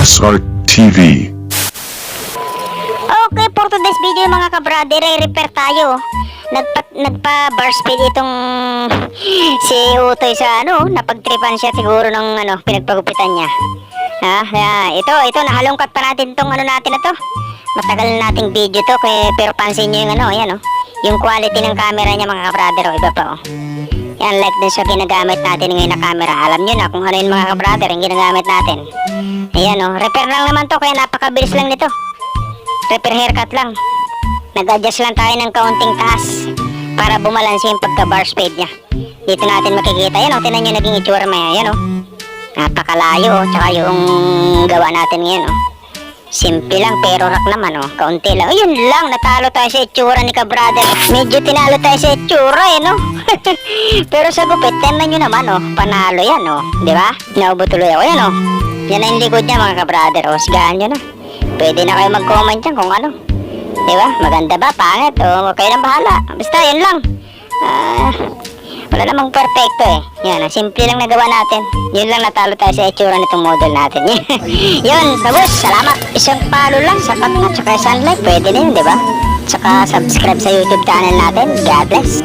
SR TV. Okay, for today's video mga kabrader, ay repair tayo. Nagpa, nagpa bar speed itong si Utoy sa ano, napagtripan siya siguro ng ano, pinagpagupitan niya. Ha, kaya ito, ito, nahalongkat pa natin tong ano natin na to. Matagal na nating video to, kaya, pero pansin nyo yung ano, yan oh. Yung quality ng camera niya mga kabrader, oh, iba pa oh. Yan, like din sa ginagamit natin ngayon na camera. Alam nyo na kung ano yung mga kabrader yung ginagamit natin. Ayan oh, repair lang naman to, kaya napakabilis lang nito. Repair haircut lang. Nag-adjust lang tayo ng kaunting taas para bumalanse yung pagka-bar speed niya. Dito natin makikita. Yan o, tinan nyo naging itsura maya. Yan o. Napakalayo o. Tsaka yung gawa natin ngayon o. Simple lang pero rak naman o. Kaunti lang. Ayun lang, natalo tayo sa itsura ni ka-brother. Medyo tinalo tayo sa itsura eh no. Pero sa gupit, tinan nyo naman o. Panalo yan o. Di ba? Naubo tuloy ako. Yan o. Yan na yung likod niya mga ka-brother o. Sigahan nyo na. Pwede na kayo mag-comment dyan kung ano. Di ba? Maganda ba? Pangit? O kayo nang bahala. Basta yan lang. Ah, wala namang perfecto eh. Yan, ang simple lang nagawa natin. Yun lang natalo tayo sa itsura nitong model natin. yun, sabos, salamat. Isang palo lang, sapat na. Tsaka sunlight, pwede na yun, di ba? Tsaka subscribe sa YouTube channel natin. God bless.